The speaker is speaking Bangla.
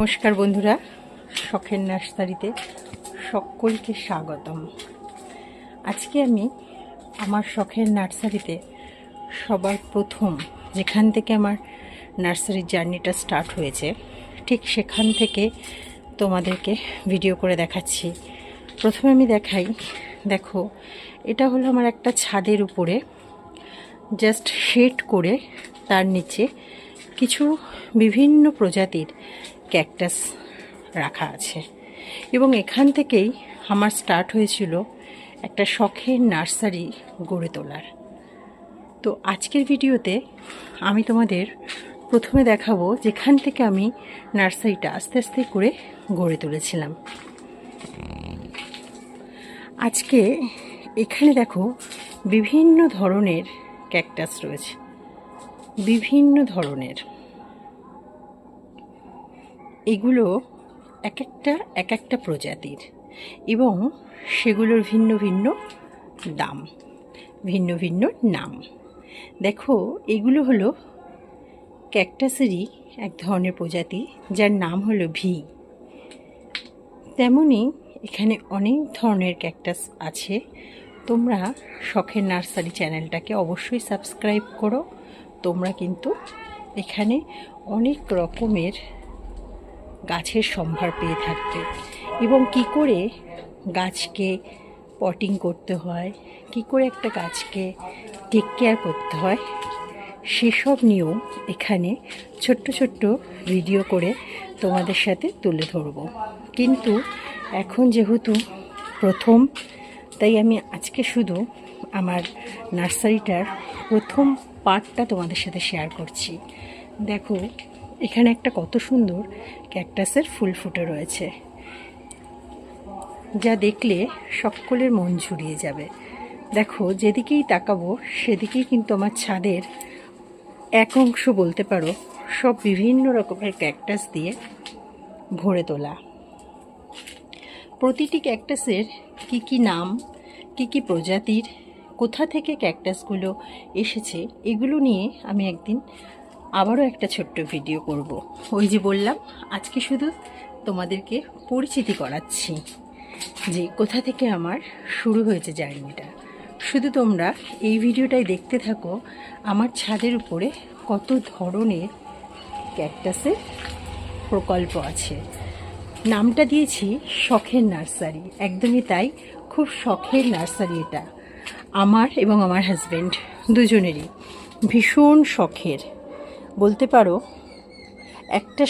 নমস্কার বন্ধুরা, শখের নার্সারিতে সকলকে স্বাগতম। আজকে আমি আমার শখের নার্সারিতে সবার প্রথম যেখান থেকে আমার নার্সারির জার্নিটা স্টার্ট হয়েছে, ঠিক সেখান থেকে তোমাদেরকে ভিডিও করে দেখাচ্ছি। প্রথমে আমি দেখাই, দেখো, এটা হলো আমার একটা ছাদের উপরে, জাস্ট শেড করে তার নিচে কিছু বিভিন্ন প্রজাতির ক্যাকটাস রাখা আছে। এবং এখান থেকেই আমার স্টার্ট হয়েছিল একটা শখের নার্সারি গড়ে তোলার। তো আজকের ভিডিওতে আমি তোমাদের প্রথমে দেখাবো যেখান থেকে আমি নার্সারিটা আস্তে আস্তে করে গড়ে তুলেছিলাম। আজকে এখানে দেখো বিভিন্ন ধরনের ক্যাকটাস রয়েছে। বিভিন্ন ধরনের। এগুলো এক একটা এক একটা প্রজাতির এবং সেগুলোর ভিন্ন ভিন্ন দাম, ভিন্ন ভিন্ন নাম। দেখো, এগুলো হলো ক্যাকটাসেরই এক ধরনের প্রজাতি, যার নাম হলো ভি। তেমনি এখানে অনেক ধরনের ক্যাকটাস আছে। তোমরা শখের নার্সারি চ্যানেলটাকে অবশ্যই সাবস্ক্রাইব করো। তোমরা কিন্তু এখানে অনেক রকমের গাছের সম্ভার পেয়ে থাকবে এবং কি করে গাছকে পটিং করতে হয়, কি করে একটা গাছকে টেক কেয়ার করতে হয়, সেসব নিয়েও এখানে ছোট্ট ছোট্ট ভিডিও করে তোমাদের সাথে তুলে ধরব। কিন্তু এখন যেহেতু প্রথম, তাই আমি আজকে শুধু আমার নার্সারিটার প্রথম পার্টটা তোমাদের সাথে শেয়ার করছি। দেখো এখানে একটা কত সুন্দর ক্যাকটাসের ফুল ফুটে রয়েছে, যা দেখলে সকলের মন জুড়িয়ে যাবে। দেখো, যেদিকেই তাকাবো, সেদিকেই কিন্তু আমার ছাদের এক অংশ বলতে পারো, সব বিভিন্ন রকমের ক্যাকটাস দিয়ে ভরে তোলা। প্রতিটি ক্যাকটাসের কি কি নাম, কি কি প্রজাতির, কোথা থেকে ক্যাকটাসগুলো এসেছে, এগুলো নিয়ে আমি একদিন আবারও একটা ছোট্ট ভিডিও করব। ওই যে বললাম, আজকে শুধু তোমাদেরকে পরিচিতি করাচ্ছি যে কোথা থেকে আমার শুরু হয়েছে জার্নিটা। শুধু তোমরা এই ভিডিওটাই দেখতে থাকো, আমার ছাদের উপরে কত ধরনের ক্যাকটাসের প্রকল্প আছে। নামটা দিয়েছি শখের নার্সারি। একদমই তাই, খুব শখের নার্সারি এটা। আমার এবং আমার হাজব্যান্ড দুজনেরই ভীষণ শখের। বলতে পারো একটা